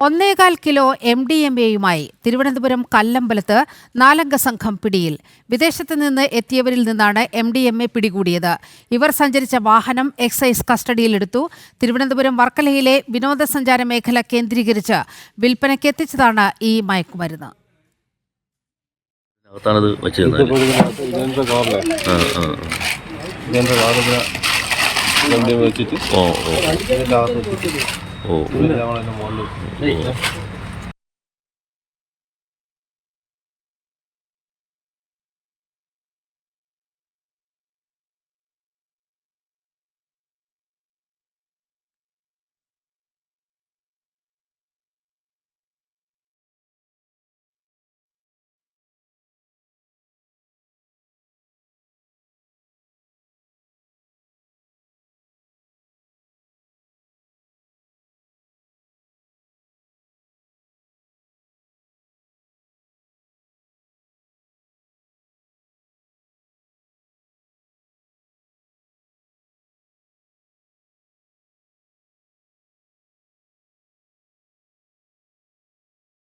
ഒന്നേകാൽ kilo M D M എയുമായി തിരുവനന്തപുരം കല്ലമ്പലത്ത് നാലംഗ സംഘം പിടിയിൽ. വിദേശത്ത് നിന്ന് എത്തിയവരിൽ നിന്നാണ് എം ഡി എം എ പിടികൂടിയത്. ഇവർ സഞ്ചരിച്ച വാഹനം എക്സൈസ് കസ്റ്റഡിയിലെടുത്തു തിരുവനന്തപുരം വർക്കലയിലെ വിനോദസഞ്ചാര മേഖല കേന്ദ്രീകരിച്ച് വിൽപ്പനയ്ക്ക് എത്തിച്ചതാണ് ഈ മയക്കുമരുന്ന്. അകത്താണത് വെച്ചിരുന്നത് വെച്ചിട്ട് ഓ ഓ. Oh,